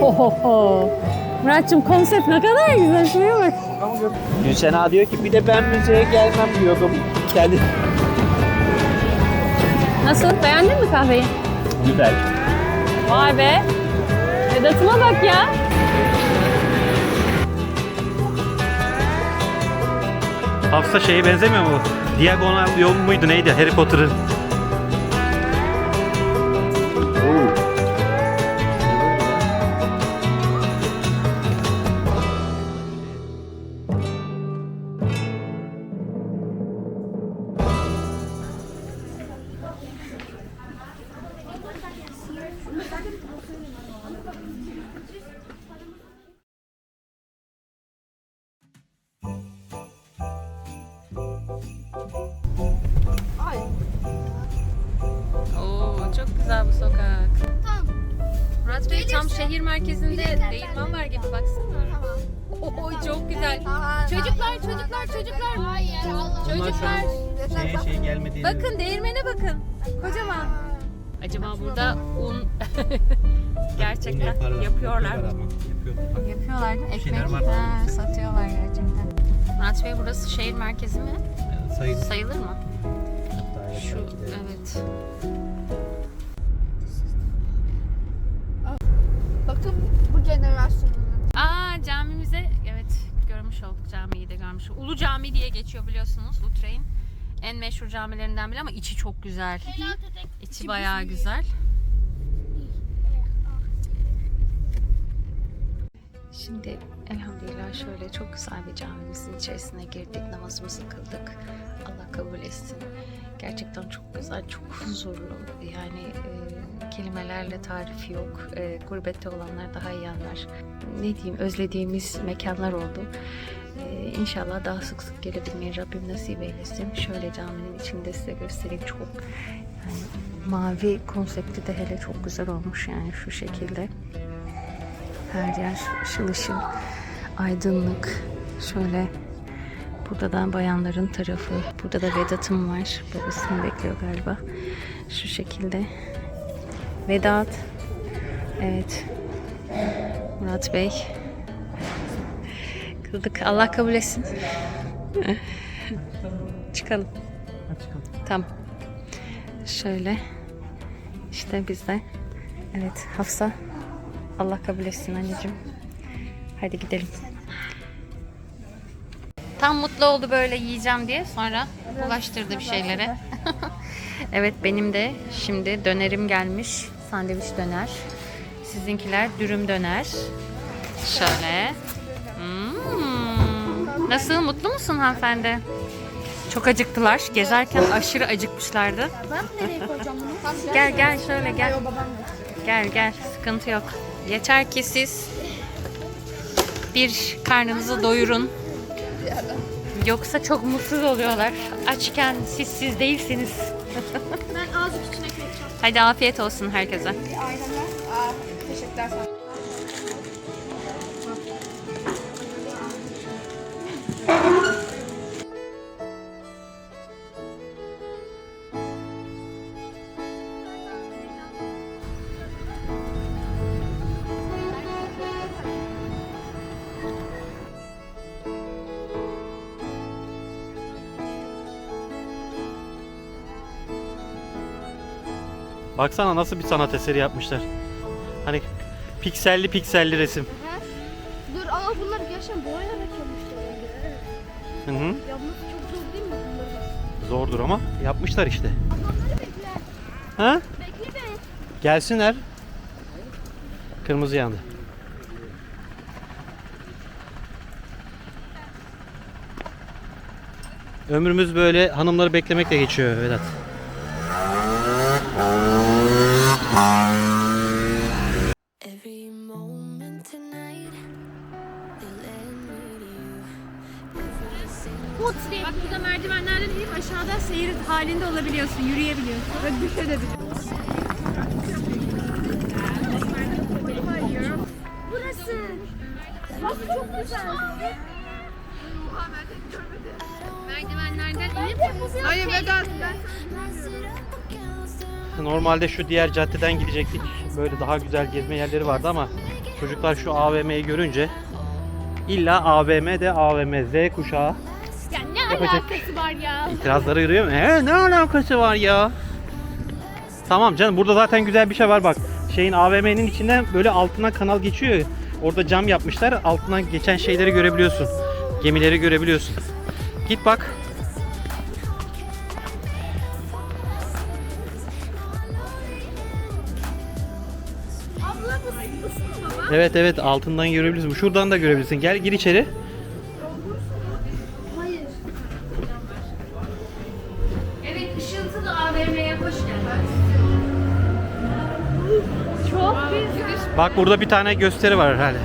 Ohoho. Muratçım konsept ne kadar güzel. Şuraya bak. Gülsena diyor ki bir de ben müzeye gelmem diyordum. Kendi Nasıl? Beğendin mi kahveyi? güzel. Vay be. Vedat'ıma bak ya. Hafsa şeye benzemiyor mu? Diagonal yol muydu neydi Harry Potter'ın? Şehir merkezinde değirmen var gibi baksana. Oo, çok güzel. Çocuklar, çocuklar, çocuklar. Hayır Allah. Çocuklar. Şeye şey gelmedi. Bakın değirmene bakın. Kocaman. Acaba burada un gerçekten yapıyorlar mı? Yapıyorlar. Ekmek ha, satıyorlar gerçekten. Murat Bey burası şehir merkezi mi? Sayılır mı? Şu evet. Bakın bu jenerasyonun. Aa camimize evet görmüş olduk camiyi de görmüş. Ulu Cami diye geçiyor biliyorsunuz Utrecht'in en meşhur camilerinden biri ama içi çok güzel. İçi bayağı güzel. Şimdi elhamdülillah şöyle çok güzel bir camimizin içerisine girdik, namazımızı kıldık. Allah kabul etsin. Gerçekten çok güzel, çok huzurlu. Yani e, kelimelerle tarifi yok. E, gurbette olanlar daha iyi anlar. Ne diyeyim, özlediğimiz mekanlar oldu. E, inşallah daha sık sık gelebilmeyi Rabbim nasip eylesin. Şöyle caminin içinde size göstereyim. Çok yani mavi konsepti de hele çok güzel olmuş yani şu şekilde. Her yer ışıl aydınlık. Şöyle burada da bayanların tarafı. Burada da Vedat'ım var. Babasını bekliyor galiba. Şu şekilde. Vedat. Evet. Murat Bey. Kıldık. Allah kabul etsin. Çıkalım. Tamam. Şöyle. İşte biz de. Evet Hafsa. Allah kabul etsin anneciğim. Hadi gidelim. Tam mutlu oldu böyle yiyeceğim diye. Sonra ulaştırdı bir şeylere. evet benim de şimdi dönerim gelmiş. Sandviç döner. Sizinkiler dürüm döner. Şöyle. Hmm. Nasıl? Mutlu musun hanımefendi? Çok acıktılar. Gezerken aşırı acıkmışlardı. Gel gel şöyle gel. Gel gel sıkıntı yok. Yeter ki siz bir karnınızı doyurun. Yoksa çok mutsuz oluyorlar. Açken siz siz değilsiniz. Ben azıcık içine koyacağım. Hadi afiyet olsun herkese. Ailemler. Aa, teşekkürler sana. Baksana nasıl bir sanat eseri yapmışlar. Hani pikselli pikselli resim. Dur ama bunlar gerçekten boyayarak yapmışlar. Hı hı. Yapması çok zor değil mi bunları? Zordur ama yapmışlar işte. Adamları bekle. Ha? Bekle beni. Gelsinler. Kırmızı yandı. Ömrümüz böyle hanımları beklemekle geçiyor Vedat. Single Bak burada merdivenlerden inip aşağıda seyir halinde olabiliyorsun, yürüyebiliyorsun. Ve düşebiliyorsun. Burası. Bak çok güzel. Merdivenlerden inip Hayır Vedat. Normalde şu diğer caddeden gidecektik. Böyle daha güzel gezme yerleri vardı ama çocuklar şu AVM'yi görünce illa AVM de AVM Z kuşağı Yapacak- alakası var ya? itirazları yürüyor mu? He, ne alakası var ya? Tamam canım burada zaten güzel bir şey var bak. Şeyin AVM'nin içinden böyle altına kanal geçiyor. ya. Orada cam yapmışlar. Altından geçen şeyleri görebiliyorsun. Gemileri görebiliyorsun. Git bak. Abla bu ısı mı baba? Evet evet altından görebilirsin. Şuradan da görebilirsin. Gel gir içeri. Bak burada bir tane gösteri var herhalde.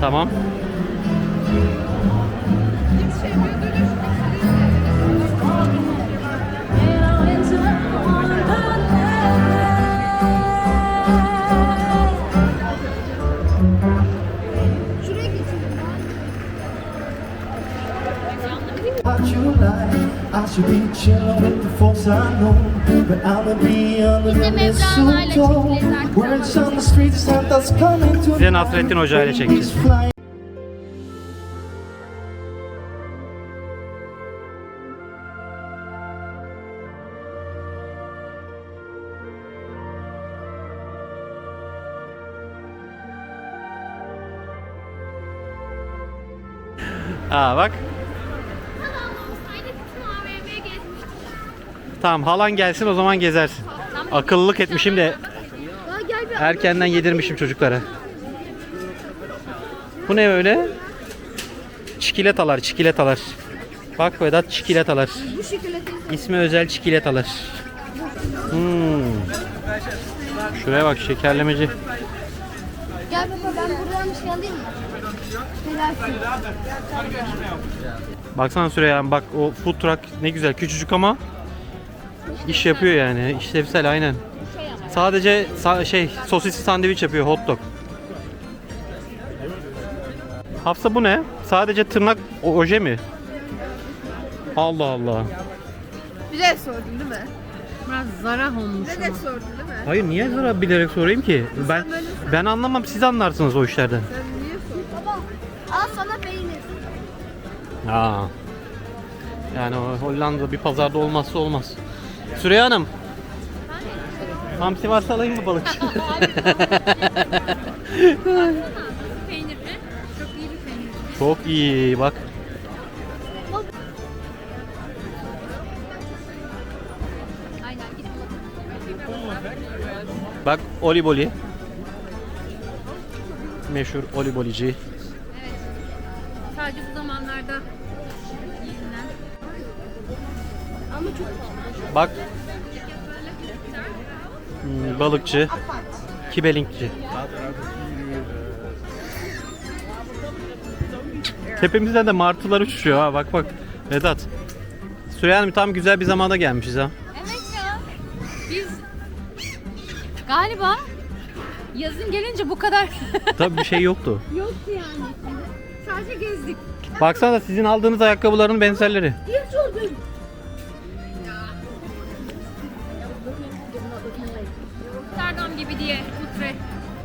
Tamam. Chillin' with the folks I know, but I'ma be under the mistletoe. Words on the street, Santa's coming to Size Nasrettin Hoca ile çekeceğiz. Aa bak. Tamam halan gelsin o zaman gezersin. Akıllılık etmişim de erkenden yedirmişim çocuklara. Bu ne öyle? Çikolatalar, çikolatalar. Bak Vedat çikolatalar. İsmi özel çikolatalar. Hmm. Şuraya bak şekerlemeci. Gel baba ben buradanmış mi? Helalsin. Baksana Süreyya bak o food truck ne güzel küçücük ama iş yapıyor yani işlevsel aynen. Sadece sa- şey sosisli sandviç yapıyor hot dog. Hafsa bu ne? Sadece tırnak o- oje mi? Allah Allah. Bilerek sordun değil mi? Biraz zarah olmuş Bilerek sordun değil mi? Hayır niye zara bilerek sorayım ki? Ben ben anlamam siz anlarsınız o işlerden. Sen niye sordun? Baba al sana peynir. Aa. Yani o Hollanda bir pazarda olmazsa olmaz. Süreyya Hanım. Hamsi varsa alayım mı? Peynirli. Çok iyi bir peynir. Çok iyi bak. Aynen git Bak oliboli. Meşhur olibolici. Sadece bu zamanlarda yenilen. Ama çok. Bak. Hmm, balıkçı. Kibelinkçi. Tepemizden de martılar uçuşuyor ha bak bak. Vedat. Süreyya Hanım tam güzel bir zamanda gelmişiz ha. Evet ya. Biz galiba yazın gelince bu kadar Tabii bir şey yoktu. yoktu yani. Sadece gezdik. Baksana sizin aldığınız ayakkabıların benzerleri. Bir sordun.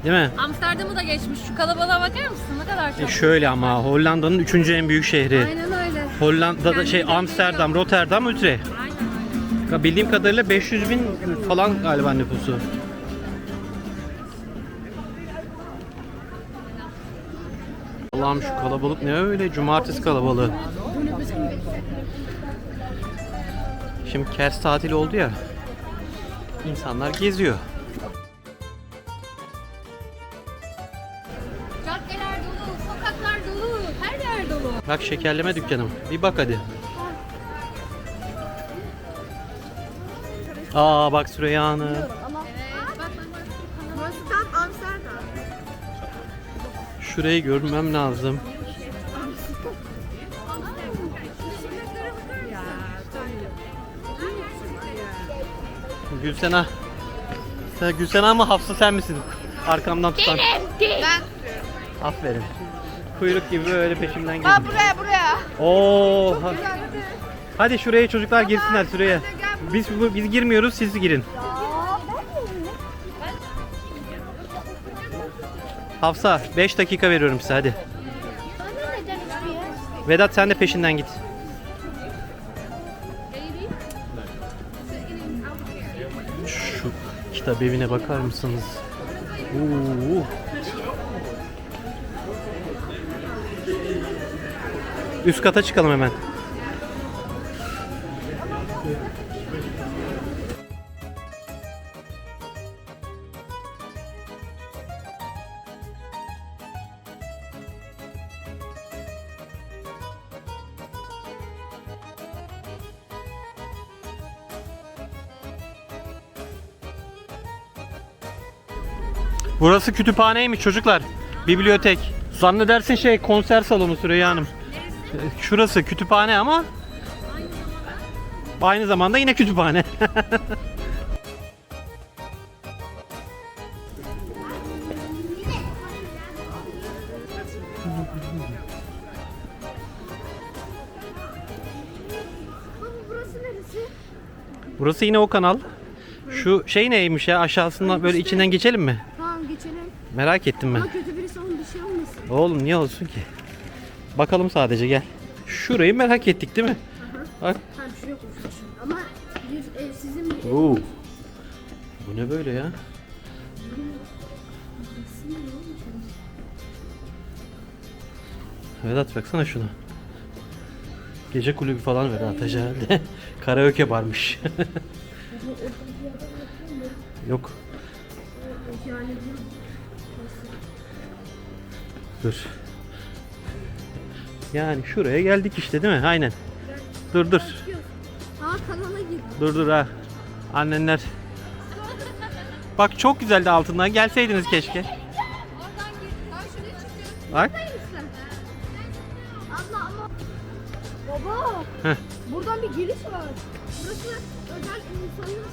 Değil mi? Amsterdam'ı da geçmiş. Şu kalabalığa bakar mısın? Ne kadar E çok. şöyle ama Hollanda'nın üçüncü en büyük şehri. Aynen öyle. Hollanda'da şey Amsterdam, Rotterdam, Utrecht. Aynen. Bildiğim kadarıyla 500 bin falan galiba nüfusu. Allah'ım şu kalabalık ne öyle? Cumartesi kalabalığı. Şimdi kers tatili oldu ya. İnsanlar geziyor. Bak şekerleme dükkanım. Bir bak hadi. Aa bak Süreyya Hanım. Burası tam Amsterdam. Şurayı görmem lazım. Gülsena. Sen Gülsena mı Hafsa sen misin? Arkamdan tutan. Ben Aferin. Kuyruk gibi böyle peşimden gelin. buraya buraya Oo. ha- Güzel hadi. Hadi şuraya çocuklar girsinler şuraya. Biz biz girmiyoruz siz girin. Hafsa 5 dakika veriyorum size hadi. Vedat sen de peşinden git. Şu kitap evine bakar mısınız? Oo. Üst kata çıkalım hemen. Burası kütüphaneymiş çocuklar. Bibliotek. Zannedersin şey konser salonu Süreyya Hanım. Şurası kütüphane ama aynı zamanda yine kütüphane. Burası yine o kanal. Şu şey neymiş ya aşağısından böyle içinden geçelim mi? Tamam geçelim. Merak ettim ben. Ama kötü birisi onun bir şey olmasın. Oğlum niye olsun ki? Bakalım sadece gel. Şurayı merak ettik değil mi? Bak. Ha şu yok Ama bir ev sizin bir Oo. Bu ne böyle ya? Vedat baksana şuna. Gece kulübü falan Vedat herhalde. Karaoke varmış. Yok. Dur. Yani şuraya geldik işte değil mi? Aynen. Dur dur. Ha kanala gir. Dur dur ha. Annenler. Bak çok güzeldi altından. Gelseydiniz keşke. Bak. Abla ama. Baba. Heh. Buradan bir giriş var. Burası özel insanlar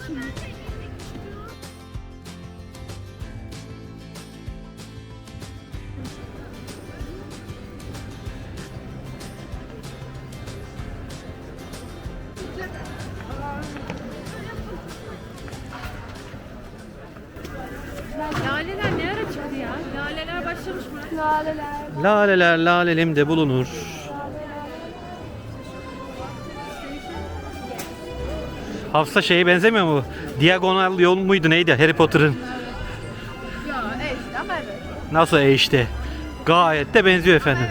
Laleler. Lalelimde bulunur. Hafsa şeye benzemiyor mu? Diagonal yol muydu neydi Harry Potter'ın? Ya e işte ama evet. Nasıl e işte? Gayet de benziyor efendim.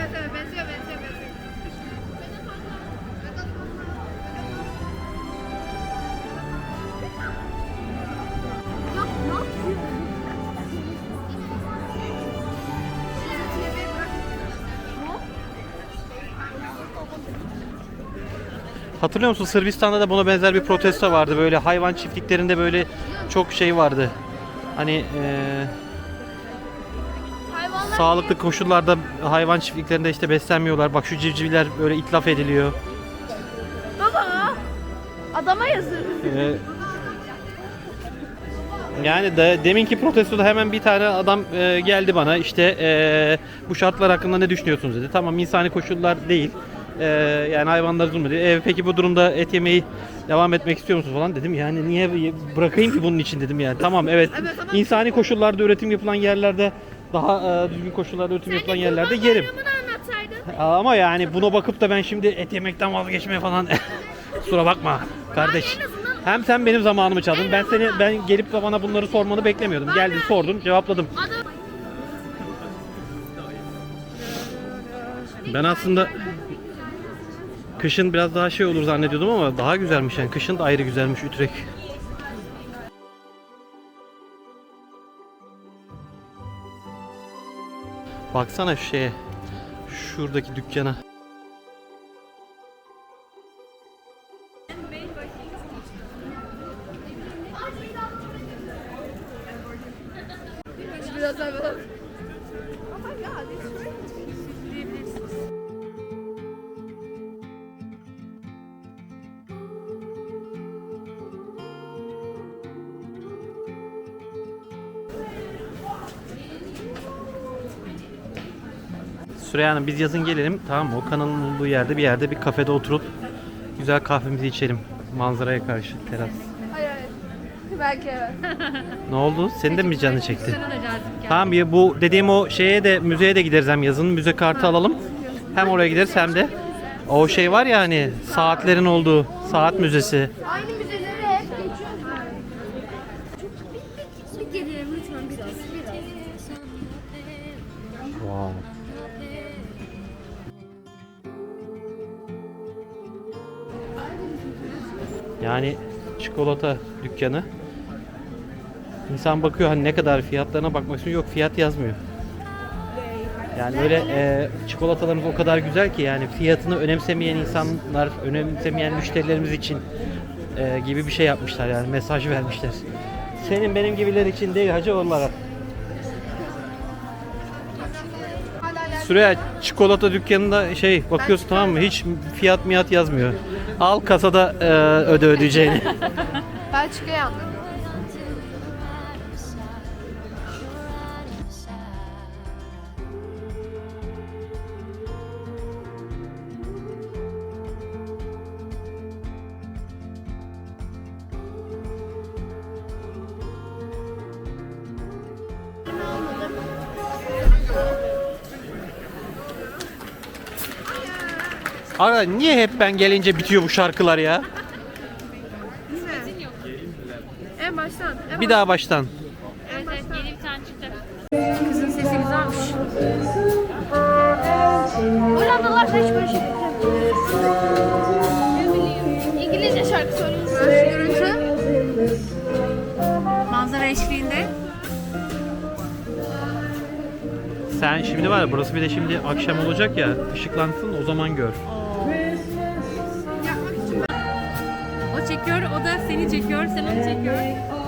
Hatırlıyor musun Sırbistan'da da buna benzer bir protesto vardı. Böyle hayvan çiftliklerinde böyle çok şey vardı. Hani Hayvanlar sağlıklı koşullarda hayvan çiftliklerinde işte beslenmiyorlar. Bak şu civcivler böyle itlaf ediliyor. Baba. Adama yazır. Ee, yani de, deminki protestoda hemen bir tane adam e, geldi bana işte e, bu şartlar hakkında ne düşünüyorsunuz dedi. Tamam insani koşullar değil. E, yani hayvanları zulmediyor. E, peki bu durumda et yemeyi devam etmek istiyor musunuz falan dedim. Yani niye bırakayım ki bunun için dedim yani. Tamam evet insani koşullarda üretim yapılan yerlerde daha e, düzgün koşullarda üretim yapılan yerlerde yerim. Ama yani buna bakıp da ben şimdi et yemekten vazgeçmeye falan Kusura bakma kardeş. Hem sen benim zamanımı çaldın. Ben seni ben gelip de bana bunları sormanı beklemiyordum. Geldin sordun, cevapladım. Ben aslında kışın biraz daha şey olur zannediyordum ama daha güzelmiş yani. Kışın da ayrı güzelmiş Ütrek. Baksana şu şeye. Şuradaki dükkana. Süreyya Hanım biz yazın gelelim tamam mı? O kanalın olduğu yerde bir yerde bir kafede oturup güzel kahvemizi içelim. Manzaraya karşı teras. Hayır hayır. Belki evet. Ne oldu? Senin de mi canı çekti? Sana da cazip geldi. Tamam bir bu dediğim o şeye de müzeye de gideriz hem yazın müze kartı alalım. Hem oraya gideriz hem de o şey var ya hani saatlerin olduğu saat müzesi. Aynı Yani çikolata dükkanı. İnsan bakıyor hani ne kadar fiyatlarına bakmak. Yok fiyat yazmıyor. Yani böyle e, çikolatalarımız o kadar güzel ki yani fiyatını önemsemeyen insanlar, önemsemeyen müşterilerimiz için e, gibi bir şey yapmışlar yani mesaj vermişler. Senin benim gibiler için değil hacı onlara. Süreyya çikolata dükkanında şey bakıyorsun tamam mı? Hiç fiyat miyat yazmıyor. Al kasada e, öde ödeyeceğini. Belçika'ya yandım. Ara niye hep ben gelince bitiyor bu şarkılar ya? En baştan. En Bir daha baştan. Evet evet yeni bir tane çıktı. Hollandalar hiç böyle şey Ne bileyim. İngilizce şarkı söylüyor. Görüntü. Manzara eşliğinde. Sen şimdi var ya burası bir de şimdi akşam olacak ya ışıklansın o zaman gör. Seni çekiyor, sen onu çekiyor.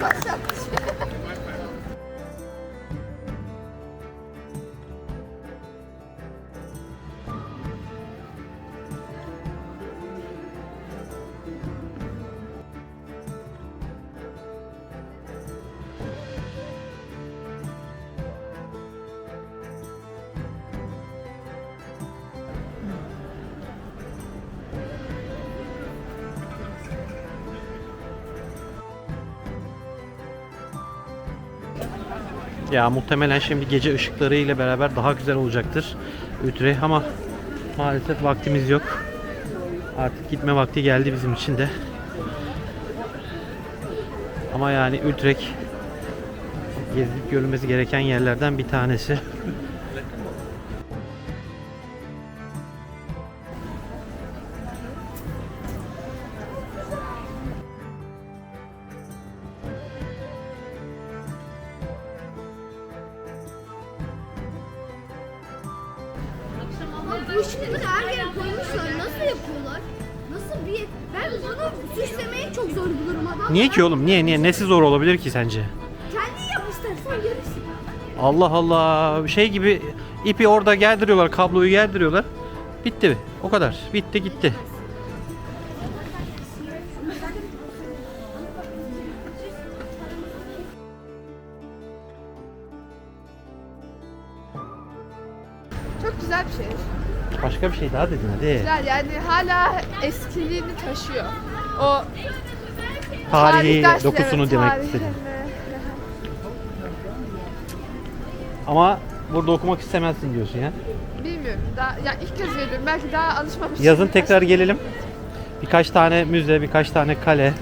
Başak. Ya muhtemelen şimdi gece ışıkları ile beraber daha güzel olacaktır Utrecht ama maalesef vaktimiz yok. Artık gitme vakti geldi bizim için de. Ama yani Utrecht gezip görülmesi gereken yerlerden bir tanesi. Zor bulurum adam. Niye ki oğlum? Niye niye? Nesi zor olabilir ki sence? Kendi yap istersen görürsün. Allah Allah. Şey gibi ipi orada gerdiriyorlar, kabloyu gerdiriyorlar. Bitti. O kadar. Bitti gitti. çok güzel bir şey. Başka bir şey daha dedin hadi. Güzel yani hala eskiliğini taşıyor. O Tarihi tarih dersleri, dokusunu demek tarihini. istedim. Ama burada okumak istemezsin diyorsun ya. Bilmiyorum. Daha, ya ilk kez geliyorum. Belki daha alışmamışım. Yazın tekrar gelelim. Birkaç tane müze, birkaç tane kale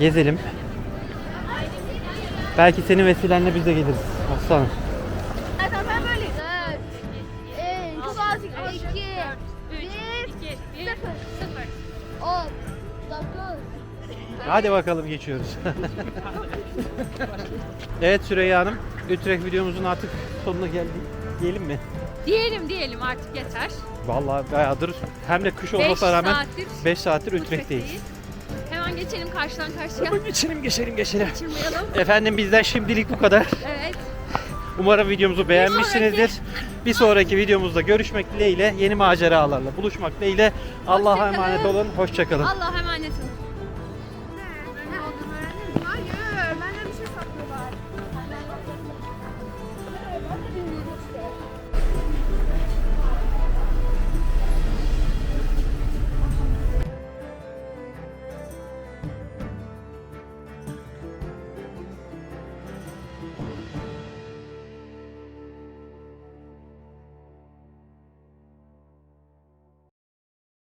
gezelim. Belki senin vesilenle biz de geliriz. Aslanım. Hadi bakalım geçiyoruz. evet Süreyya Hanım. Utrecht videomuzun artık sonuna geldik. Diyelim mi? Diyelim diyelim artık yeter. Vallahi bayağıdır hem de kış olmasına rağmen saattir 5 saattir Utrecht'teyiz. Hemen geçelim karşıdan karşıya. Hemen geçelim geçelim geçelim. Kaçırmayalım. Efendim bizden şimdilik bu kadar. Evet. Umarım videomuzu beğenmişsinizdir. Bir sonraki videomuzda görüşmek dileğiyle yeni maceralarla buluşmak dileğiyle Allah'a emanet olun. Hoşçakalın. Allah'a emanet olun.